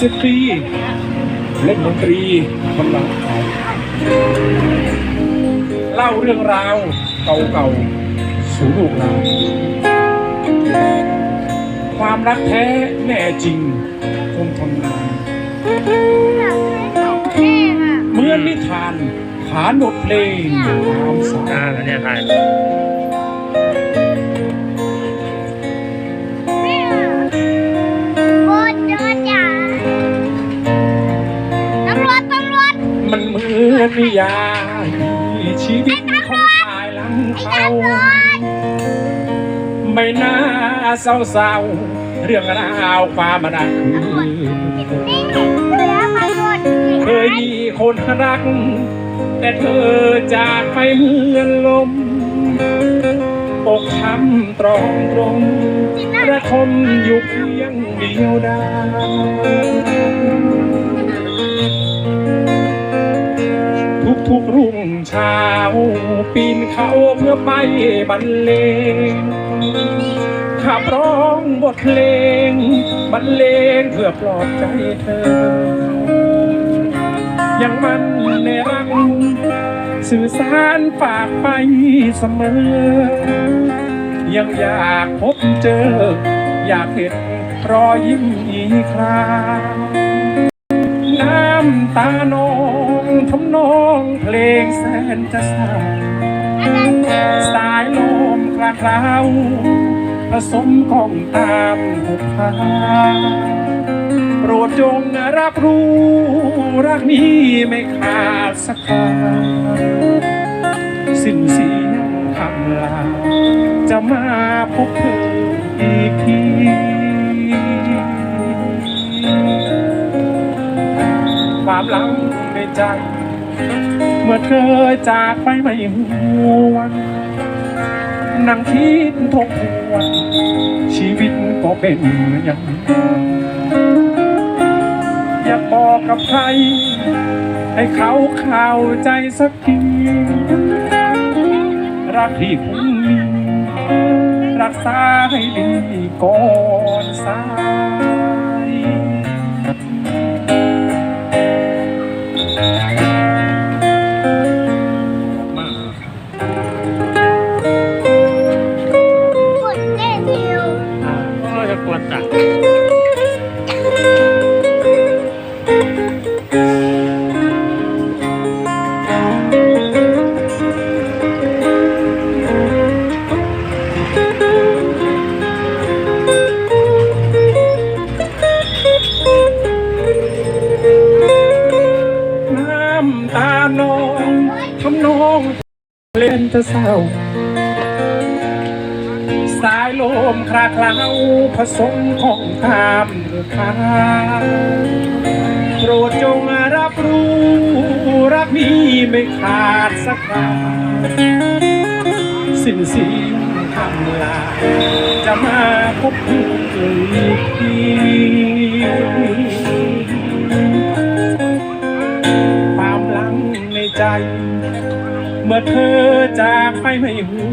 สิบปี เล่นดนตรีบนหลังเขาเล่าเรื่องราวเก่าๆสู่ลูกหลานความรักแท้แน่จริงคงทนนานเหมือนนิทานขานบทเพลงตามสาอ่ายแล้วเนี่ยถ่าย ยายชีวิตของชายหลังเขาไม่น่าเศร้าๆเรื่องราวความรักคือเคยมีคนรัก แต่เธอจากไปเหมือนลมอกช้ำตรองตรงระทมอยู่เพียงเดียวดาย ทุกรุ่งเช้า ปีนเขาเพื่อไปบรรเลงขับร้องบทเพลง บรรเลงเพื่อปลอบใจเธอ ยังมันในรักสื่อสารฝากไปเสมอ ยังอยากพบเจอ อยากเห็นรอยยิ้มอีกครา น้ำตานองทำนองเพลงแสนจะเศร้าสายลมคลาคลาวผสมกองตามหุบพาโปรดจงรับรู้ รักนี้ไม่ขาดสักคราสิ้นเสียงคำลาจะมาพบเธ ความหลังในใจ เมื่อเธอจากไปไม่หวนนั่งคิดทบทวนชีวิตก็เป็นอย่างนี้อยากบอกกับใคร ให้เขาเข้าใจสักทีรักที่คุณมีรักษาให้ดีก่อนสาย ทำนองเล่นจะเศร้า สายลมคลาเคล้าผสมของตามคาโปรดจงรับรู้ รักนี้ไม่ขาดสักคราสิ้นสียงคำลา จะมาพบเธออีกที ใจ เมื่อเธอจากไปไม่หู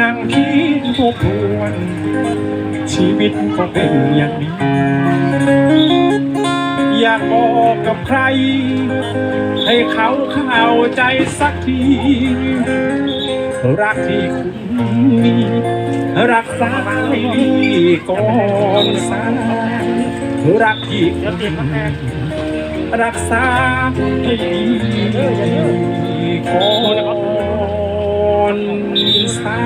นั่งคิดทบทวน ชีวิตก็เป็นอย่างนี้ อยากบอกกับใคร ให้เขาเข้าใจสักที รักที่คุณมีรักษาให้ดีก่อนสายรักที่คุณ รักษาให้ดีก่อนสา